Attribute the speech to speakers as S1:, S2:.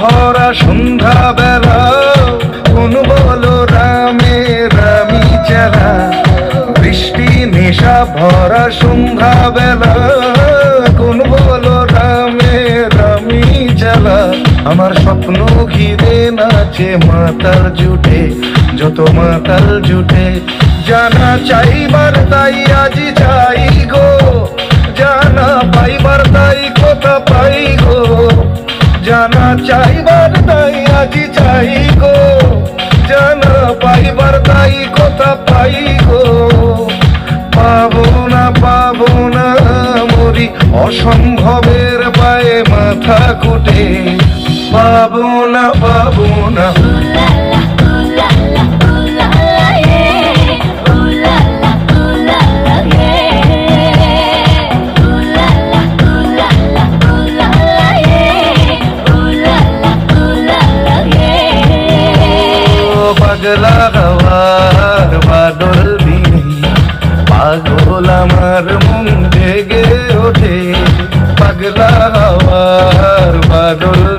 S1: ভরা সন্ধ্যা বেলা কোন বলো রামে রামি চারা। বৃষ্টি নেশা ভরা সন্ধ্যা বেলা কোন বলো রামে রামি চালা আমার স্বপ্ন ঘিরে নাচে, মাতাল জুটে, যত মাতাল জুটে। জানা চাইবার তাই আজ চাই গো, জানা পাইবার তাই কথা পাই গো। জানা চাইবার তাই আজি চাই গো। জানা পাইবার তাই কথা পাই গো। পাবো না পাবো না, মরি অসম্ভবের পায়ে মাথা কুটে। পাবো না পাবো না। হওয়ার বাদল পাগল আমার মন জেগে ওঠে। পাগলা হওয়ার বাদল